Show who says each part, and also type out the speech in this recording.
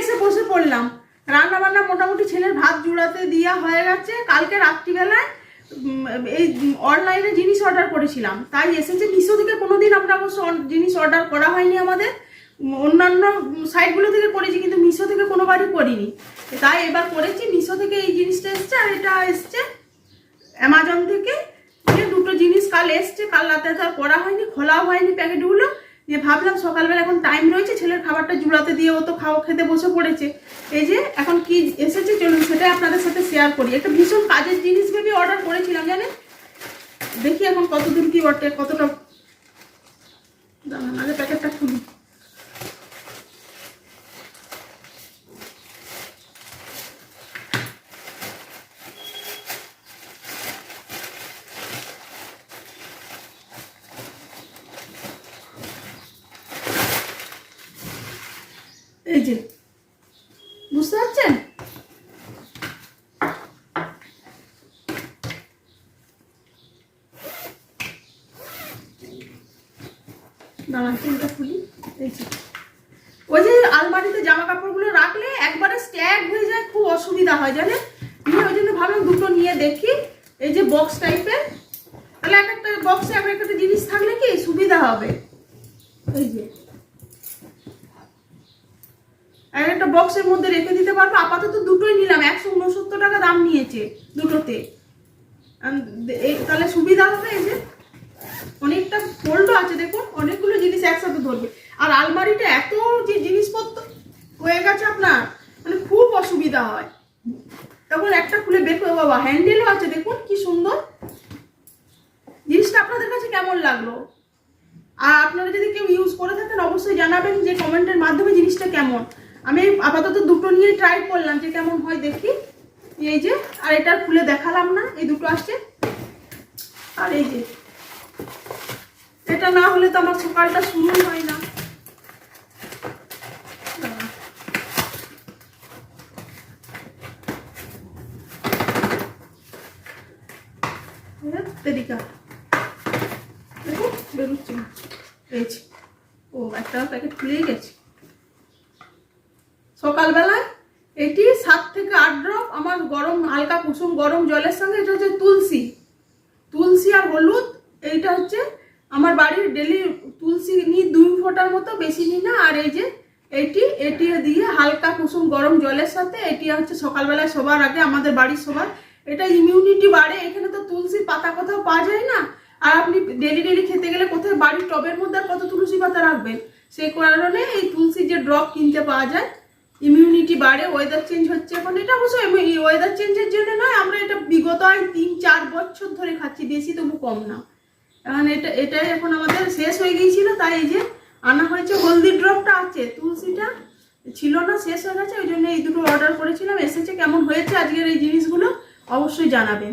Speaker 1: এসে বসে পড়লাম। রান্না বান্না মোটামুটি ছেলের ভাত জুড়াতে দেওয়া হয়ে গেছে। কালকে রাত্রিবেলায় এই অনলাইনে জিনিস অর্ডার করেছিলাম। তাই এসেছে। মিশো থেকে কোনোদিন আমরা অবশ্য জিনিস অর্ডার করা হয়নি আমাদের। অন্যান্য সাইটগুলো থেকে করেছি, কিন্তু মিশো থেকে কোনোবারই করিনি। তাই এবার করেছি। মিশো থেকে এই জিনিসটা এসছে আর এটা এসছে অ্যামাজন থেকে। দুটো জিনিস কাল এসছে, কাল রাতে তো আর করা হয়নি, খোলাও হয়নি প্যাকেটগুলো। দিয়ে ভাবলাম সকালবেলা এখন টাইম রয়েছে, ছেলের খাবারটা জুড়াতে দিয়ে ও তো খাওয়া খেতে বসে পড়েছে। এই যে এখন কি এসেছে, চলুন সেটাই আপনাদের সাথে শেয়ার করি। একটা ভীষণ কাজের জিনিস ভেবে অর্ডার করেছিলাম, জানেন? দেখি এখন কতদূর কি বটে, কতটা দাঁড়ান, আগে প্যাকেটটা খুলি। এই যে, বুঝতে পারছেন? খুলি। এই যে। ওই যে আলমারিতে জামা কাপড়গুলো রাখলে একবারে স্ট্যাগ হয়ে যায়, খুব অসুবিধা হয়, জানেন? নিয়ে ওই জন্য ভাবলাম দুটো নিয়ে দেখি। এই যে বক্স টাইপের তাহলে এক একটা বক্সে এক একটা জিনিস থাকলে কি সুবিধা হবে? এই যে। আর একটা বক্সের মধ্যে রেখে দিতে পারব? আপাতত দুটোই নিলাম, একশো উনসত্তর টাকা দাম নিয়েছে দুটোতে। তাহলে সুবিধা হবে এই যে? অনেকটা ফোল্ডও আছে, দেখুন, অনেকগুলো জিনিস একসাথে ধরবে। আর আলমারিটা এত যে জিনিসপত্র হয়ে গেছে আপনার মানে খুব অসুবিধা হয়। তখন একটা খুলে বের করে, বাবা হ্যান্ডেলও আছে, দেখুন, কি সুন্দর। জিনিসটা আপনাদের কাছে কেমন লাগল? আর আপনারা যদি কেউ ইউজ করে থাকেন, অবশ্যই জানাবেন যে কমেন্টের মাধ্যমে জিনিসটা কেমন। আমি আপাতত দুটো নিয়ে ট্রাই করলাম, যে কেমন হয় দেখি। এই যে, আর এটা খুলে দেখালাম না, এই দুটো আসছে। আর এই যে, এটা না হলে তো আমার সকালটা শুরু হয় না। তেরিকা বেরোচ্ছে পেয়েছি ও, একটা প্যাকেট খুলেই গেছে। সকালবেলায় এটি সাত থেকে আট ড্রপ আমার গরম হালকা কুসুম গরম জলের সঙ্গে, এটা হচ্ছে তুলসী। তুলসী আর হলুদ, এইটা হচ্ছে আমার বাড়ির ডেলি তুলসী নিই দুই ফোঁটার মতো, বেশি নিই না। আর এই যে এটি এটি দিয়ে হালকা কুসুম গরম জলের সাথে, এটি হচ্ছে সকালবেলায় সবার আগে আমাদের বাড়ির সবার এটা ইমিউনিটি বাড়ে, এখানে তো তুলসীর পাতা কোথাও পাওয়া যায় না। আর আপনি ডেলি ডেলি খেতে গেলে কোথায় বাড়ির টবের মধ্যে আর কত তুলসী পাতা রাখবেন? সেই কারণে এই তুলসীর যে ড্রপ কিনতে পাওয়া যায় ইমিউনিটি বাড়ে ওয়েদার চেঞ্জ হচ্ছে এখন। এটা অবশ্য ওয়েদার চেঞ্জের জন্য নয়, আমরা এটা বিগত আর তিন চার বছর ধরে খাচ্ছি, বেশি তবু কম না। এখন এটা এটাই এখন আমাদের শেষ হয়ে গিয়েছিল, তাই এই যে আনা হয়েছে, হলদি ড্রপটা আছে, তুলসীটা ছিল না, শেষ হয়ে গেছে, ওই জন্য এই দুটো অর্ডার করেছিলাম, এসেছে কেমন হয়েছে আজকের এই জিনিসগুলো অবশ্যই জানাবেন